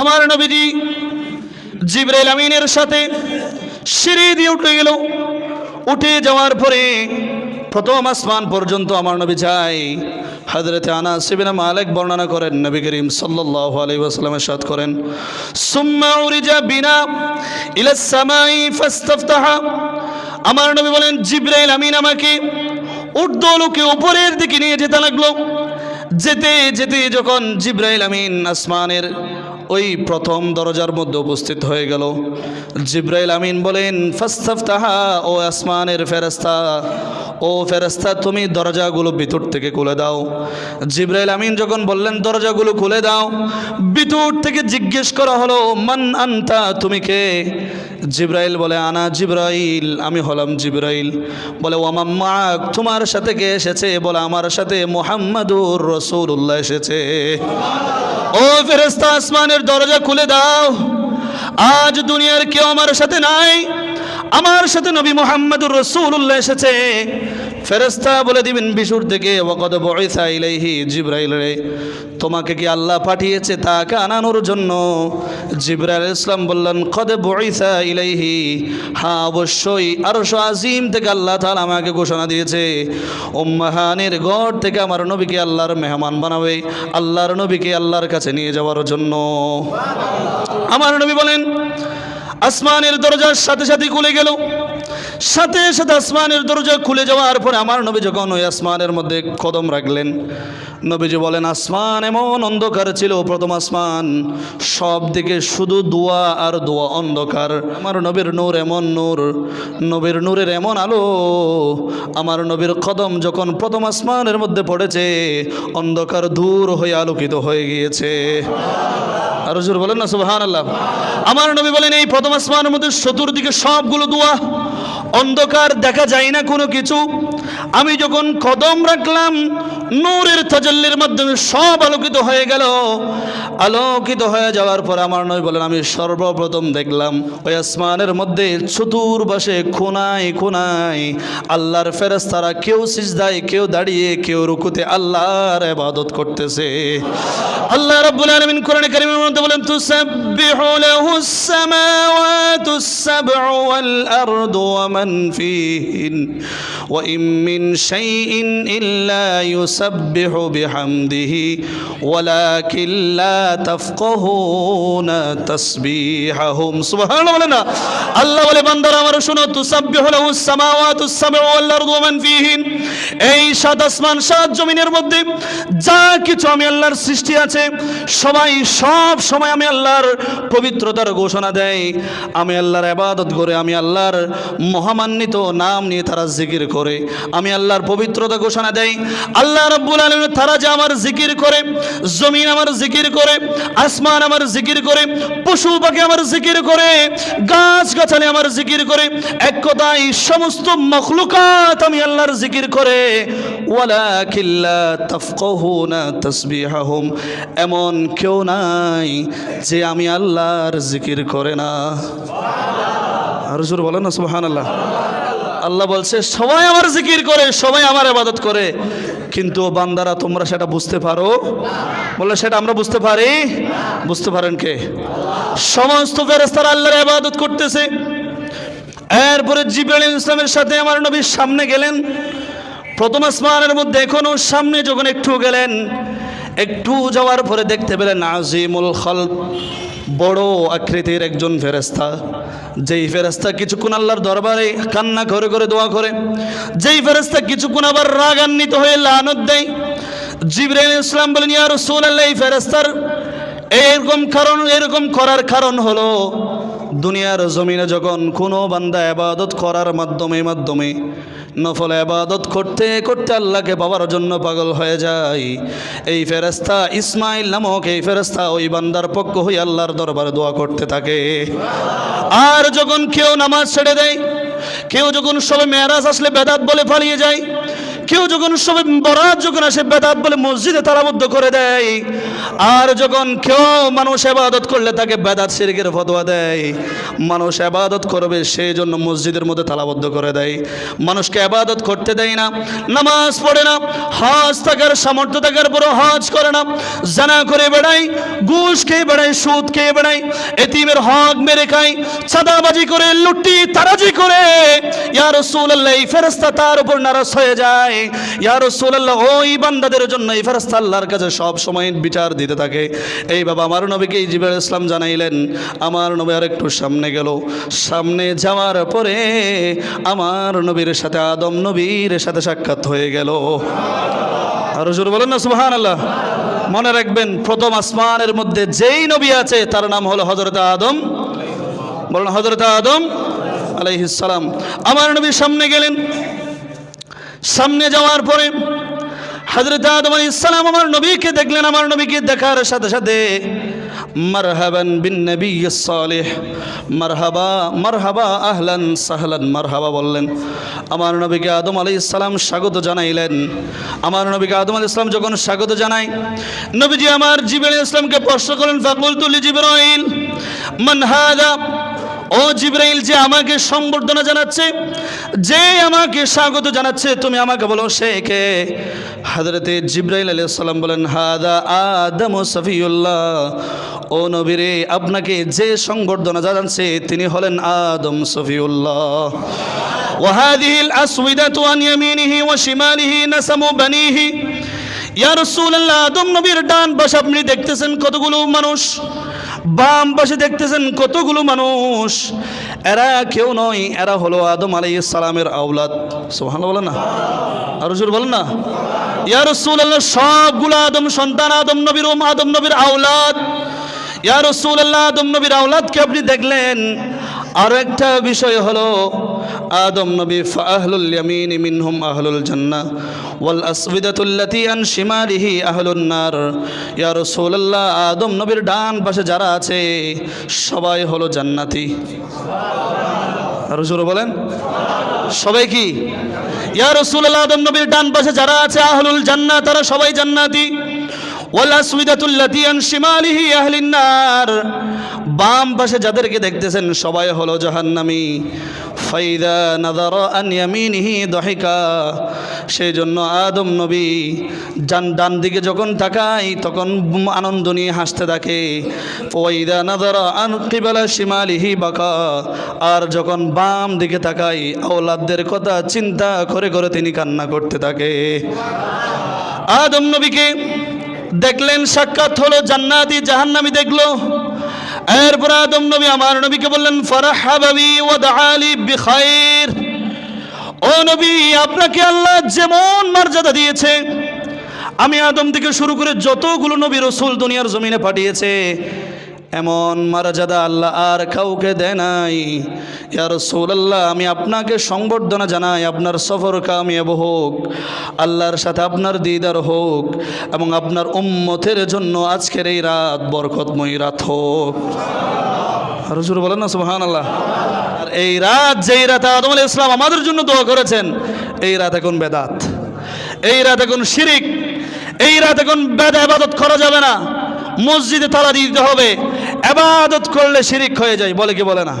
আমার নবীজি জিব্রাইল আমিনের সাথে সিঁড়ি দিয়ে উঠে গেল। উঠে যাওয়ার পরে প্রথম আসমান পর্যন্ত আমার নবী যায়। হজরতে আনা সিবিনা মালিক বর্ণনা করেন, নবী করিম সাল্লাহ আলাই ওয়াসাল্লামের সাথ করেন, সুম্মা উরিজা বিনা ইলাস সামাই ফাস্তাফতাহা। আমার নবী বলেন, জিব্রাইল আমিন আমাকে ঊর্ধ্বলোকে উপরের দিকে নিয়ে যেতে লাগল। যেতে যেতে যখন জিব্রাইল আমিন আসমানের ওই প্রথম দরজার মধ্যে উপস্থিত হয়ে গেল। জিব্রাইল আমিন বলেন, ফাস্তাফতাহা, ও আসমানের ফেরেস্তা ও ফেরেস্তা তুমি দরজাগুলো ভিতর থেকে খুলে দাও। জিব্রাইল আমিন যখন বললেন, দরজাগুলো খুলে দাও। ভিতর থেকে জিজ্ঞেস করা হলো, মান আনতা, তুমি কে? জিব্রাইল বলে, আনা জিব্রাইল, আমি হলাম জিব্রাইল। বলে ওমাম মাক তোমার সাথে কে এসেছে? বলে, আমার সাথে মোহাম্মদুর রসুল্লাহ এসেছে। ও ফেরেস্তা আসমানের দরজা খুলে দাও। আজ দুনিয়ার কেউ আমার সাথে নাই। আমার সাথে নবী মোহাম্মদুর রসুল্লাহ এসেছে। ফেরেস্তা বলে দিবেন বিশুর থেকে ওকদ বয়সা ইলাইহি জিব্রাইল রে। তোমাকে কি আল্লাহ পাঠিয়েছে তাকে আনানোর জন্য? জিব্রাইল ইসলাম বললেন, কদ বয়সা ইলাইহি। হ্যাঁ অবশ্যই। আরও আজিম থেকে আল্লাহ তাআলা আমাকে ঘোষণা দিয়েছে, উম্মাহানের ঘর থেকে আমার নবীকে আল্লাহর মেহমান বানাবে, আল্লাহর নবীকে আল্লাহর কাছে নিয়ে যাওয়ার জন্য। আমার নবী বলেন, আসমানের দরজার সাথে সাথে খুলে গেল। সাথে সাথে আসমানের দরজা খুলে যাওয়ার পরে আমার নবী যখন ওই আসমানের মধ্যে কদম রাখলেন, নবীজি বলেন, আসমান এমন অন্ধকার ছিল, প্রথম আসমান সব দিকে শুধু দোয়া আর দোয়া অন্ধকার। আমার নবীর নূর এমন নূর, নবীর নূরের এমন আলো। আমার নবীর কদম যখন প্রথম আসমানের মধ্যে পড়েছে, অন্ধকার দূর হয়ে আলোকিত হয়ে গিয়েছে। আর বলেন না সুবহান আল্লাহ আমার নবী বলেন, এই প্রথম আসমানের মধ্যে চতুর্দিকে সবগুলো দোয়া অন্ধকার দেখা যায় না কোনো কিছু। আমি যখন কদম রাখলাম, নূরের তাজাল্লির মাধ্যমে সব আলোকিত হয়ে গেল। আলোকিত হয়ে যাওয়ার পর আমার নয় বলেন, আমি সর্বপ্রথম দেখলাম, ওই আসমানের মধ্যে চতুর্বাসে খুনায় খুনায় আল্লাহর ফেরেস্তারা কেউ সিজদায়, কেউ দাঁড়িয়ে, কেউ রুকুতে আল্লাহর ইবাদত করতেছে। আল্লাহ রাব্বুল আলামিন কোরআনে কারীমের মধ্যে বলেন, তুসাব্বিহু লাহুস সামাওয়াতুস সাবউ ওয়াল আরদু ওয়া মান ফীহিন, ওয়া ইম মিন শাইইন ইল্লা ইউসাব্বিহু বিহামদিহি, ওয়ালাকিন লা তাফকাহুনা তাসবিহাহুম। সুবহানাল্লাহ বলে না। আল্লাহ বলে, বান্দারা সামাওয়াতুস সাবউ ওয়াল আরদু ওয়া মান ফীহিন। এই সাত আসমান, সাত জমিনের মধ্যে যা কিছু আমি আল্লাহর সৃষ্টি আছে, সবাই সব সময় আমি আল্লাহর পবিত্রতার ঘোষণা দেয় আমি আল্লাহর আবাদত করে, আমি আল্লাহর মহামান্বিত নাম নিয়ে তারা জিকির করে। আমি আল্লাহর পবিত্রতা ঘোষণা দেই। আল্লাহ রব্বুল আলম তারা যে আমার জিকির করে, জমিন আমার জিকির করে, আসমান আমার জিকির করে, পশু পাখি আমার জিকির করে গাছ গাছালি আমার জিকির করে, এক কথায় সমস্ত মখলুকাত আমি আল্লাহর জিকির করে। ওয়ালা কিল্লা তাফকাহুনা তাসবিহাহুম। এমন কেউ নাই যে আমি আল্লাহর জিকির করে না। আর জোর বলেন না, সুবহানাল্লাহ। আল্লাহ বলছে, সবাই আমার জিকির করে, সবাই আমার আবাদত করে। কিন্তু বান্দারা, তোমরা সেটা বুঝতে পারো? বলে সেটা আমরা বুঝতে পারি? বুঝতে পারেন কে? সমস্ত ফেরেস্তারা আল্লাহর আবাদত করতেছে। এরপরে জিব্রাইল ইসলামের সাথে আমার নবীর সামনে গেলেন। প্রথম আসমানের মধ্যে এখনও সামনে যখন একটু গেলেন, একটু যাওয়ার পরে দেখতে পেলেন, আজিমুল খল বড় আকৃতির একজন ফেরেস্তা যেই ফেরেস্তা কিছুক্ষণ আল্লাহর দরবারে কান্না করে করে দোয়া করে, যেই ফেরেস্তা কিছুক্ষণ আবার রাগান্বিত হয়ে লানত দেয়। জিব্রাইল ইসলাম বলেন, ইয়া রাসূলুল্লাহ, এই ফেরেস্তার এরকম কারণ, এরকম করার কারণ হলো দুনিয়ার জমিনে যখন কোনো বান্দা আবাদত করার মাধ্যমে মাধ্যমে নফল আবাদত করতে করতে আল্লাহকে পাওয়ার জন্য পাগল হয়ে যায়, এই ফেরেস্তা ইসমাইল নামক এই ফেরেস্তা ওই বান্দার পক্ষ হয়ে আল্লাহর দরবারে দোয়া করতে থাকে। আর যখন কেউ নামাজ ছেড়ে দেয়, কেউ যখন সবে মেয়ারাজ আসলে বেদাত বলে পালিয়ে যায় কেউ যখন সবে বরাত যখন আসে বেদাত বলে মসজিদে তালাবদ্ধ করে দেয়, আর যখন কেউ মানুষ এবাদত করলে তাকে বেদাত শিরকের ফতোয়া দেয়, মানুষ এবাদত করবে সেই জন্য মসজিদের মধ্যে তালাবদ্ধ করে দেয়। মানুষকে আবাদত করতে দেয় না, নামাজ পড়ে না, হজ থাকার সামর্থ্য থাকার পরও হজ করে না, জানা করে বেড়াই ঘুষ খেয়ে বেড়াই সুদ খেয়ে বেড়াই এতিমের হক মেরে খাই চাঁদাবাজি করে লুটি তারাজি করে, ইয়া রাসূলুল্লাহ, এই ফেরেশতা তার উপর নারাজ হয়ে যায়। নবীর নবীর সাক্ষাৎ হয়ে গেল। আর জোর বলেন না সুবহান আল্লাহ মনে রাখবেন, প্রথম আসমানের মধ্যে যেই নবী আছে, তার নাম হলো হজরত আদম। বলেন হজরত আদম আলাইহিসালাম আমার নবী সামনে গেলেন। সামনে যাওয়ার পরে হজরত আদম ইসলাম আমার নবীকে দেখলেন, আমার নবীকে দেখার সাথে সাথে, মারহাবান বিন নবী সালেহ, মারহাবা মারহাবা, আহলান সাহলান, মারহাবা বললেন। আমার নবীকে আদম আলী ইসলাম স্বাগত জানাইলেন। আমার নবীকে আদম আলী ইসলাম যখন স্বাগত জানাই, নবীজি আমার জিবের ইসলামকে প্রশ্ন করেন ফাকুল তুলি জিবরাইল মান হাদা ও জিব্রাইল যে আমাকে সম্বর্ধনা জানাচ্ছে যে আমাকে স্বাগত জানাচ্ছে তুমি আমাকে বলো সে কে হাজরতে জিব্রাইল আলাইহিস সালাম বলেন হাদা আদম ও সফিউল্লাহ ও নবীরে আপনাকে যে সংবর্ধনা জানাচ্ছে তিনি হলেন আদম সফিউল্লাহ وهذه الأسودة عن يمينه وشماله نسم بنيه ইয়া রাসূলুল্লাহ আদম নবীর ডান পাশে আপনি দেখতেছেন কতগুলো মানুষ বাম পাশে দেখতেছেন কতগুলো মানুষ। এরা কেউ নয়, এরা হলো আদম আলাইহিস সালামের আওলাদ। সুবহানাল্লাহ বলেন না? আর হুজুর বলেন না? ইয়া রাসূলুল্লাহ, সবগুলো আদম সন্তান, আদম নবীর ওম আদম নবীর আওলাদ। ইয়া আল্লাহ আদম নবীর আওলাদকে আপনি দেখলেন। আরও একটা বিষয় হলো আদম নবী ফাহলুল ইয়ামিন মিনহুম আহলুল জান্নাহ ওয়াল আসবিদাতুল্লাতি আন শিমালিহি আহলুন নার। ইয়া রাসূলুল্লাহ, আদম নবীর ডান পাশে যারা আছে, সবাই হলো জান্নাতি। আর জোরে বলেন। সবাই কি? ইয়া রাসূলুল্লাহ, আদম নবীর ডান পাশে যারা আছে, আহলুল জান্নাহ, তারা সবাই জান্নাতি। বাম পাশে যাদেরকে দেখতেছেন সবাই হলো জাহান্নামী। সেই জন্য আদম নবী ডান দিকে যখন তাকাই তখন আনন্দ নিয়ে হাসতে থাকে। আন শিমালিহি আর যখন বাম দিকে তাকাই আওলাদদের কথা চিন্তা করে করে তিনি কান্না করতে থাকে। আদম নবীকে দেখলেন সাক্ষাৎ হলো জান্নাতি জাহান্নামি দেখল। এরপর আদম নবী, আমার নবীকে বললেন ও দাহালি বিখাইর। ও নবী, আপনাকে আল্লাহ যেমন মর্যাদা দিয়েছে, আমি আদম থেকে শুরু করে যতগুলো নবী রসুল দুনিয়ার জমিনে পাঠিয়েছে এমন মর্যাদা আল্লাহ আর কাউকে দেয় নাই। ইয়া রাসূলুল্লাহ, আমি আপনাকে সংবর্ধনা জানাই, আপনার সফর কামিয়াব হোক, আল্লাহর সাথে আপনার দিদার হোক, এবং আপনার উম্মতের জন্য আজকের এই রাত বরকতময় রাত হোক। রসুল বলেন না সুবহান আল্লাহ আর এই রাত যেই রাতে আদম আলাইহিস ইসলাম আমাদের জন্য দোয়া করেছেন, এই রাত এখন বেদাত। এই রাত এখন শিরিক। এই রাত এখন বেদ আবাদত করা যাবে না। মসজিদে তালা দিতে হবে। এবাদত করলে শিরিক হয়ে যায়, বলে কি বলে না?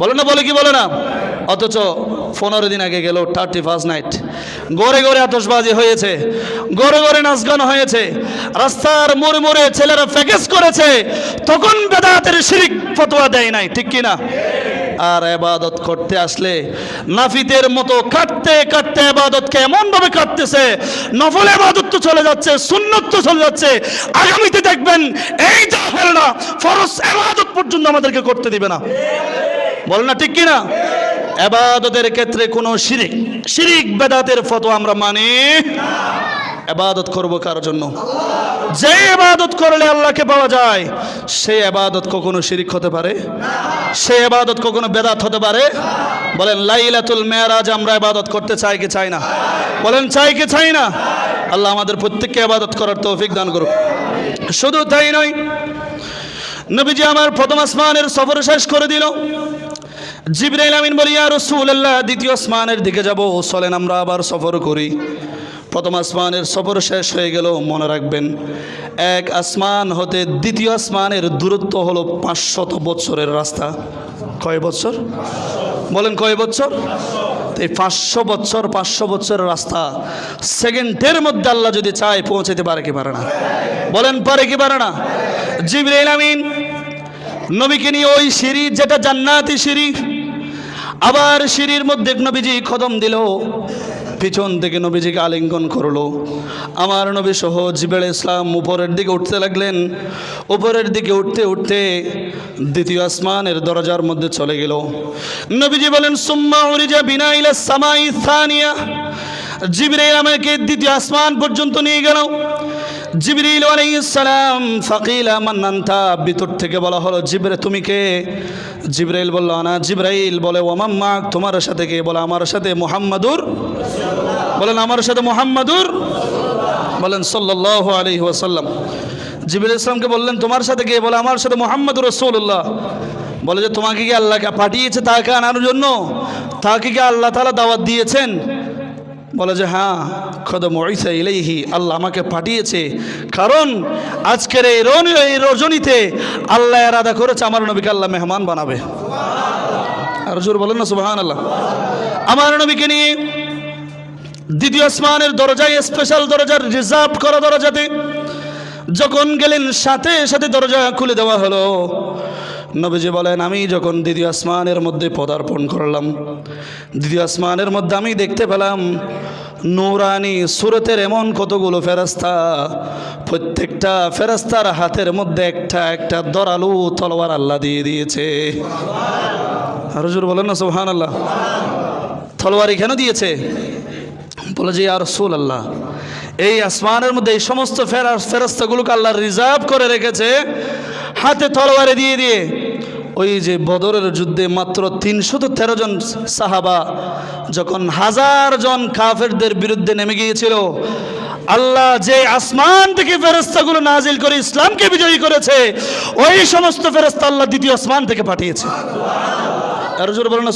বলে না, বলে কি বলে না? অথচ পনেরো দিন আগে গেল থার্টি ফার্স্ট নাইট গড়ে গড়ে আতসবাজি হয়েছে, গড়ে গড়ে নাচ গান হয়েছে। রাস্তার মোড়ে মোড়ে ছেলেরা প্যাকেজ করেছে, তখন বেদাতের শিরিক ফতোয়া দেয় নাই, ঠিক কি না আর এবাদত করতে আসলে নাফিদের মতো কাটতে কাটতে এবাদতকে এমনভাবে কাটতেছে নফল এবাদত তো চলে যাচ্ছে, সুন্নত তো চলে যাচ্ছে। আগামীতে দেখবেন এই জাহেলরা ফরজ এবাদত পর্যন্ত আমাদেরকে করতে দিবে না। বল না ঠিক কি না এবাদতের ক্ষেত্রে কোনো শিরিক শিরিক বেদাতের ফটো আমরা মানি এবাদত করব কার জন্য? যে এবাদত করলে আল্লাহকে পাওয়া যায় সেই এবাদত কখনো শিরিক হতে পারে? সে এবাদত কখনো বেদাত হতে পারে? বলেন লাইলাতুল মেয়ারাজ আমরা এবাদত করতে চাই কি চাই না? বলেন চাই কি চাই না? আল্লাহ আমাদের প্রত্যেককে এবাদত করার তৌফিক দান করুক। শুধু তাই নয় নবীজি আমার প্রথম আসমানের সফর শেষ করে দিল। জিবরাইল আমিন বলি আর রসুল্লাহ দ্বিতীয় আসমানের দিকে যাব চলেন আমরা আবার সফর করি। প্রথম আসমানের সফর শেষ হয়ে গেল, মনে রাখবেন। এক আসমান হতে দ্বিতীয় আসমানের দূরত্ব হলো পাঁচশত বছরের রাস্তা। কয় বছর বলেন কয় বছর এই পাঁচশো বছর পাঁচশো বছরের রাস্তা সেকেন্ডের মধ্যে আল্লাহ যদি চায় পৌঁছাতে পারে কি পারে না? বলেন পারে কি পারে না? জিবরাইল আমিন, নবীকে নিয়ে ওই সিঁড়ি, যেটা জান্নাতি সিঁড়ি, আবার সিঁড়ির মধ্যে নবীজি কদম দিল। পিছন থেকে নবীজিকে আলিঙ্গন করল। আমার নবী সহ জিবেল ইসলাম উপরের দিকে উঠতে লাগলেন। উপরের দিকে উঠতে উঠতে দ্বিতীয় আসমানের দরজার মধ্যে চলে গেল। নবীজি বলেন, সুম্মা উরিজা বিনা ইলা সামাই সানিয়া। জিবরাইল আমাকে দ্বিতীয় আসমান পর্যন্ত নিয়ে গেল। জিবরিল আলাইহিসসালাম ফাকিলা মান্নান্তা ভিতর থেকে বলা হলো, জিবরে, তুমি কে? জিবরাইল বলল না জিবরাইল। বলে ওমাম্মা তোমার সাথে কে? বলে, আমার সাথে মুহাম্মাদুর। বলেন, আমার সাথে মুহাম্মাদুর? বলেন, সাল্লাল্লাহু আলাইহি ওয়াসাল্লাম। জিবরাইল ইসলামকে বললেন, তোমার সাথে কে? বলে, আমার সাথে মুহাম্মাদুর রাসূলুল্লাহ। বলে, যে তোমাকে কি আল্লাহকে পাঠিয়েছে তাকে আনার জন্য? তাকে কি আল্লাহ তাআলা দাওয়াত দিয়েছেন? বলে যে হ্যাঁ খদম ইসা ইলেহি আল্লাহ আমাকে পাঠিয়েছে। কারণ আজকের এই রনি, এই রজনীতে আল্লাহ এরাদা করেছে, আমার নবীকে আল্লাহ মেহমান বানাবে। আর জোর বলেন না সুবাহান আল্লাহ আমার নবীকে নিয়ে দ্বিতীয় আসমানের দরজায় স্পেশাল দরজার রিজার্ভ করা দরজাতে যখন গেলেন, সাথে সাথে দরজা খুলে দেওয়া হলো। নবীজি বলেন, আমি যখন দ্বিতীয় আসমানের মধ্যে পদার্পণ করলাম, দ্বিতীয় আসমানের মধ্যে আমি দেখতে পেলাম, নৌরানি সুরতের এমন কতগুলো ফেরাস্তা প্রত্যেকটা ফেরাস্তার হাতের মধ্যে একটা একটা দরালু তলোয়ার আল্লাহ দিয়ে দিয়েছে। আর জোর বলেন না সোহান আল্লাহ তলোয়ারি কেন দিয়েছে। বলে যে আর সুল আল্লাহ এই আসমানের মধ্যে এই সমস্ত ফেরাস ফেরস্তাগুলোকে আল্লাহ রিজার্ভ করে রেখেছে, হাতে তলোয়ারে দিয়ে দিয়ে। ওই যে বদরের যুদ্ধে মাত্র তিনশত তেরো জন সাহাবা যখন হাজার জন কাফেরদের বিরুদ্ধে নেমে গিয়েছিল, আল্লাহ যে আসমান থেকে ফেরস্তাগুলো নাজিল করে ইসলামকে বিজয়ী করেছে, ওই সমস্ত ফেরস্তা আল্লাহ দ্বিতীয় আসমান থেকে পাঠিয়েছে। আরও বলেন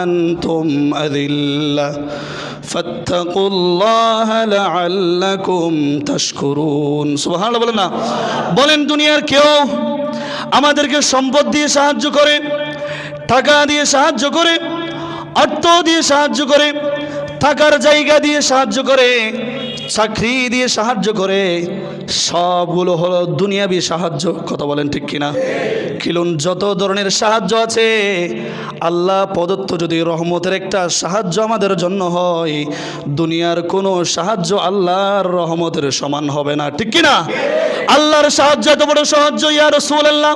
আনতুম বলেন না। বলেন দুনিয়ার কেউ আমাদেরকে সম্পদ দিয়ে সাহায্য করে, টাকা দিয়ে সাহায্য করে, অর্থ দিয়ে সাহায্য করে, থাকার জায়গা দিয়ে সাহায্য করে চাকরি দিয়ে সাহায্য করে, সবগুলো হলো দুনিয়াবি সাহায্য। কথা বলেন ঠিক কিনা? কিলুন যত ধরনের সাহায্য আছে, আল্লাহ প্রদত্ত যদি রহমতের একটা সাহায্য আমাদের জন্য হয়, দুনিয়ার কোনো সাহায্য আল্লাহর রহমতের সমান হবে না। ঠিক কিনা? আল্লাহর সাহায্য এত বড় সাহায্য, ইয়া রসুল্লাহ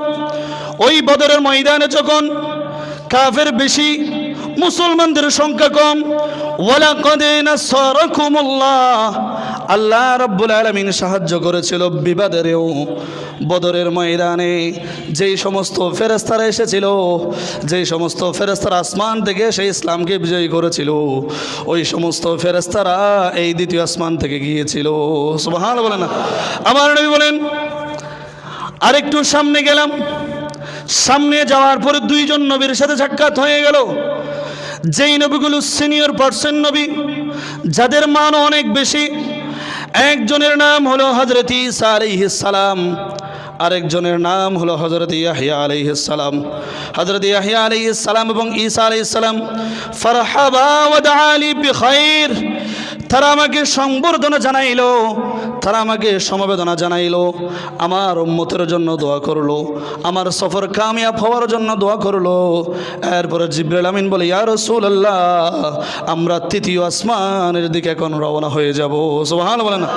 ওই বদরের ময়দানে যখন কাফের বেশি মুসলমানদের সংখ্যা কম। আল্লাহ রব্বুল আলমিন সাহায্য করেছিল বিবাদেরও বদরের ময়দানে। যেই সমস্ত ফেরেস্তারা এসেছিল, যেই সমস্ত ফেরেস্তারা আসমান থেকে সেই ইসলামকে বিজয়ী করেছিল, ওই সমস্ত ফেরেস্তারা এই দ্বিতীয় আসমান থেকে গিয়েছিল। সুবহান বলেন না। আমার নবী বলেন, আরেকটু সামনে গেলাম। সামনে যাওয়ার পরে দুইজন নবীর সাথে সাক্ষাৎ হয়ে গেল। যেই নবীগুলো সিনিয়র পার্সন নবী, যাদের মান অনেক বেশি, একজনের নাম হলো হজরত ইসা আলাইহিস সালাম, আরেকজনের নাম হলো হজরত ইয়াহিয়া আলাইহিস সালাম। হজরত ইয়াহিয়া আলাইহিস সালাম এবং ঈসা আলাইহিস সালাম, ফারহাবা ওয়া দাআলি বিখাইর তারা আমাকে সংবর্ধনা জানাইলো তারা আমাকে সমবেদনা জানাইলো, আমার উম্মতের জন্য দোয়া করল, আমার সফর কামিয়াব হওয়ার জন্য দোয়া করল। এরপরে জিব্রাইল আমিন বলে, ইয়া রাসূলুল্লাহ, আমরা তৃতীয় আসমানের দিকে এখন রওনা হয়ে যাব। সুবহানাল্লাহ না।